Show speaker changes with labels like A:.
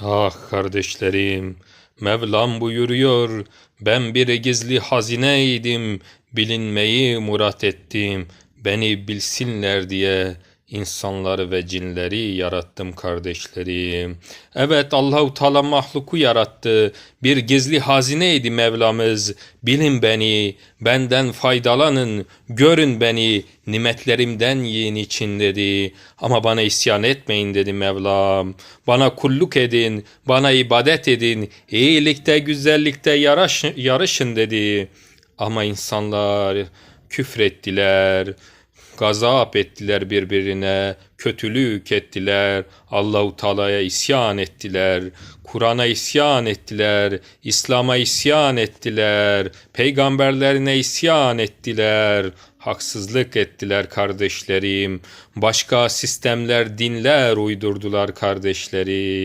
A: Ah kardeşlerim, Mevlam buyuruyor, ben bir gizli hazineydim, bilinmeyi murat ettim, beni bilsinler diye insanları ve cinleri yarattım kardeşlerim. Evet Allahu Teala mahluku yarattı. Bir gizli hazineydi Mevlamız. Bilin beni, benden faydalanın, görün beni, nimetlerimden yiyin için dedi. Ama bana isyan etmeyin dedi Mevlam. Bana kulluk edin, bana ibadet edin, iyilikte, güzellikte yaraş, yarışın dedi. Ama insanlar küfrettiler, gazap ettiler birbirine, kötülük ettiler, Allahu Teala'ya isyan ettiler, Kur'an'a isyan ettiler, İslam'a isyan ettiler, peygamberlerine isyan ettiler, haksızlık ettiler kardeşlerim, başka sistemler, dinler uydurdular kardeşlerim.